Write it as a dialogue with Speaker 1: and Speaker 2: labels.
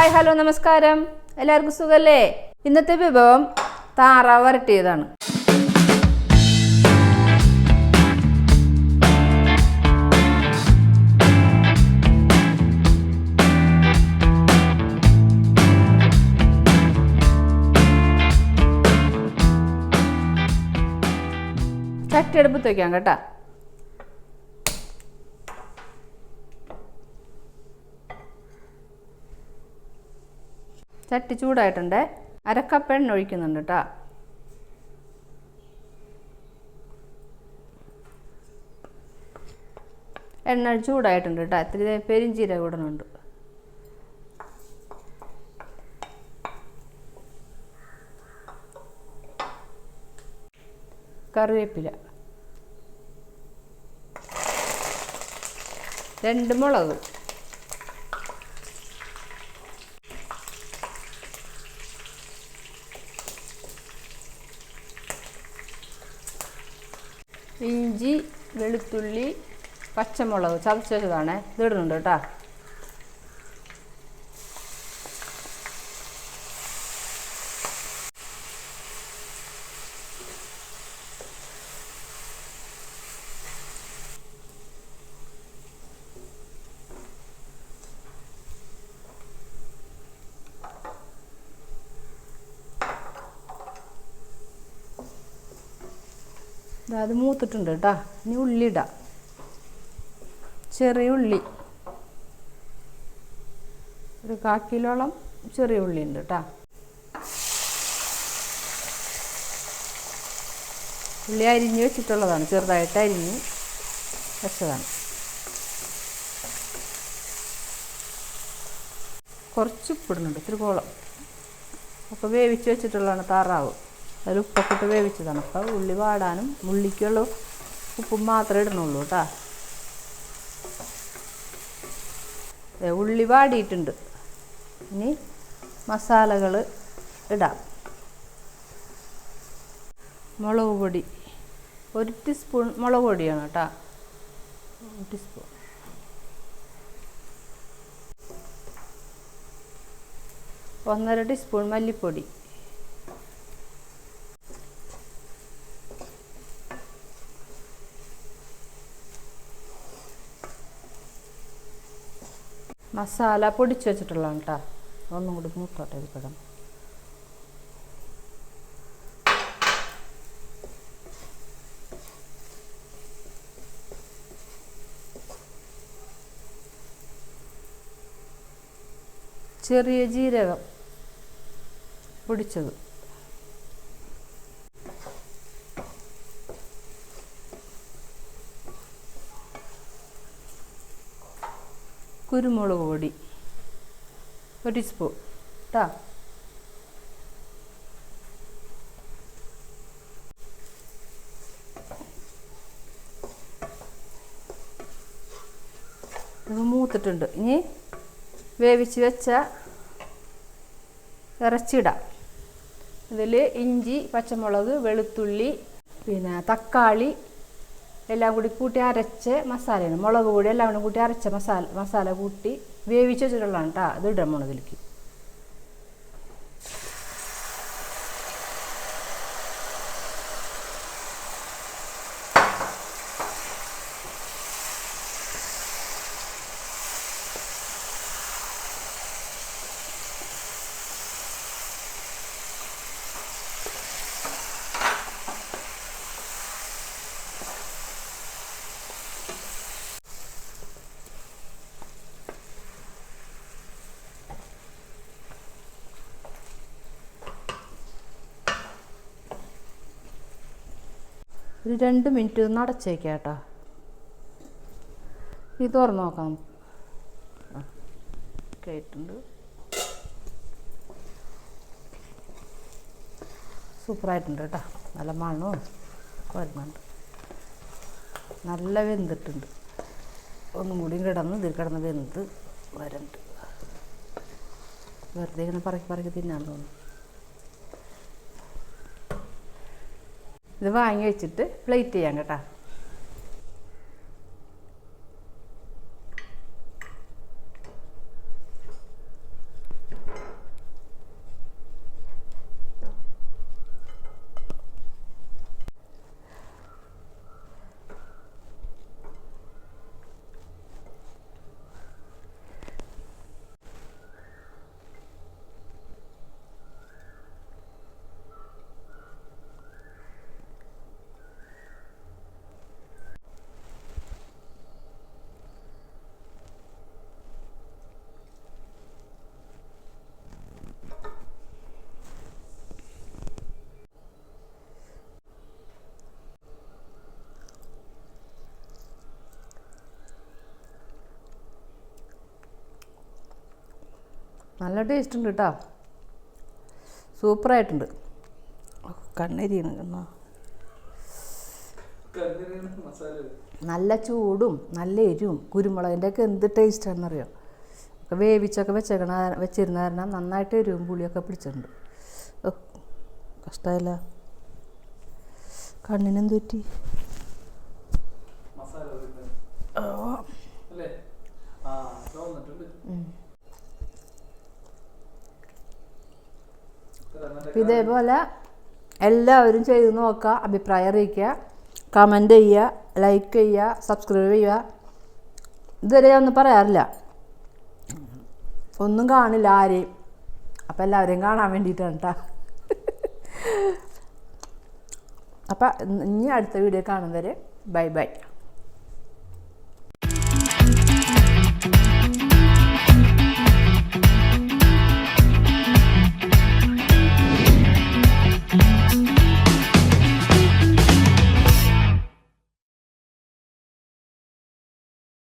Speaker 1: Hi hello നമസ്കാരം. എല്ലാവർക്കും സുഖല്ലേ? ഇന്നത്തെ വിഭവം താറാവ് വരട്ടിയതാണ്. ചട്ടി അടുപ്പത്ത് വയ്ക്കാം കേട്ടോ. ചട്ടി ചൂടായിട്ടുണ്ട്. അരക്കപ്പ് എണ്ണ ഒഴിക്കുന്നുണ്ട് കേട്ടോ എണ്ണ ചൂടായിട്ടുണ്ട് കേട്ടോ ഇത്തിരി പെരിഞ്ചീരകം ഇടുന്നുണ്ട്. കറിവേപ്പില. രണ്ട് മുളക്. ഇഞ്ചി വെളുത്തുള്ളി പച്ചമുളക് ചതച്ച് വെച്ചതാണ് ഇത് ഇടുന്നുണ്ട് കേട്ടോ അത് മൂത്തിട്ടുണ്ട് കേട്ടോ ഇനി ഉള്ളി ഇടാം. ചെറിയ ഉള്ളി. ഒരു കാ കിലോളം ചെറിയ ഉള്ളി ഉണ്ട് കേട്ടോ ഉള്ളി അരിഞ്ഞ് വെച്ചിട്ടുള്ളതാണ്. ചെറുതായിട്ട് അരിഞ്ഞ് വെച്ചതാണ്. കുറച്ച് ഉപ്പിടുന്നുണ്ട്. ഇത്തിരി കോളം അപ്പോൾ വേവിച്ച് വെച്ചിട്ടുള്ളതാണ് താറാവ്. അതിൽ ഉപ്പൊക്കെ വേവിച്ചതാണ്. അപ്പോൾ ഉള്ളി വാടാനും ഉള്ളിക്കുള്ള ഉപ്പും മാത്രമേ ഇടണുള്ളൂ കേട്ടോ. ഉള്ളി വാടിയിട്ടുണ്ട്. ഇനി മസാലകൾ ഇടാം. മുളക് പൊടി. ഒരു ടീസ്പൂൺ മുളക് പൊടിയാണ് കേട്ടോ. ടീസ്പൂൺ. ഒന്നര ടീസ്പൂൺ മല്ലിപ്പൊടി. മസാല പൊടിച്ച് വെച്ചിട്ടുള്ളതാണ് കേട്ടോ ഒന്നും കൂടി മൂത്തോട്ടെ ഇതിക്കിടാം ചെറിയ ജീരകം പൊടിച്ചത്. കുരുമുളക് പൊടി. ഒരു ടീസ്പൂൺ കേട്ടോ മൂത്തിട്ടുണ്ട്. ഇനി വേവിച്ച് വെച്ച ഇറച്ചിടാം. ഇതിൽ ഇഞ്ചി പച്ചമുളക് വെളുത്തുള്ളി പിന്നെ തക്കാളി എല്ലാം കൂടി കൂട്ടി അരച്ച മസാലയാണ്. മുളക് പൊടി എല്ലാം കൂടി കൂട്ടി അരച്ച മസാല മസാല കൂട്ടി വേവിച്ച് വെച്ചിട്ടുള്ളതാണ് കേട്ടോ അത് ഇടണം പോണതിലേക്ക് ഒരു രണ്ട് മിനിറ്റ് ഒന്ന് അടച്ചേക്കാം കേട്ടോ. ഇത് തുറന്ന് നോക്കാം ആ, കേട്ടുണ്ട് സൂപ്പറായിട്ടുണ്ട് കേട്ടോ. നല്ല മണവും വരുന്നുണ്ട്. നല്ല വെന്തിട്ടുണ്ട്. ഒന്നും കൂടി കിടന്ന് ഇതിൽ കിടന്ന് വെന്ത് വരുന്നുണ്ട് വെറുതെ ഇങ്ങനെ പറക്കി പറക്കി തിന്നാൻ തോന്നുന്നു. ഇത് വാങ്ങി വെച്ചിട്ട് പ്ലേറ്റ് ചെയ്യാം കേട്ടോ. നല്ല ടേസ്റ്റ് ഉണ്ട് കേട്ടോ സൂപ്പറായിട്ടുണ്ട്. കണ്ണെരിയാണ് എന്നാ നല്ല ചൂടും നല്ല എരിവും കുരുമുളകിന്റെ ഒക്കെ എന്ത് ടേസ്റ്റാണെന്നറിയോ ഒക്കെ വേവിച്ചൊക്കെ വെച്ചേക്കണ വെച്ചിരുന്ന കാരണം നന്നായിട്ട് എരിവും പുളിയൊക്കെ പിടിച്ചിട്ടുണ്ട്. ഓ കഷ്ടമല്ല കണ്ണിനെന്ത് പറ്റി
Speaker 2: മസാല അല്ലേ ആ തോന്നിട്ടുണ്ട്
Speaker 1: അപ്പം ഇതേപോലെ എല്ലാവരും ചെയ്ത് നോക്കുക അഭിപ്രായം അറിയിക്കുക കമന്റ് ചെയ്യുക ലൈക്ക് ചെയ്യുക സബ്സ്ക്രൈബ് ചെയ്യുക. ഇതുവരെ ഒന്നും പറയാറില്ല. ഒന്നും കാണില്ല ആരെയും. അപ്പം എല്ലാവരെയും കാണാൻ വേണ്ടിയിട്ടാണ് കേട്ടോ അപ്പം ഇനി അടുത്ത വീഡിയോ കാണും വരെ. Bye bye.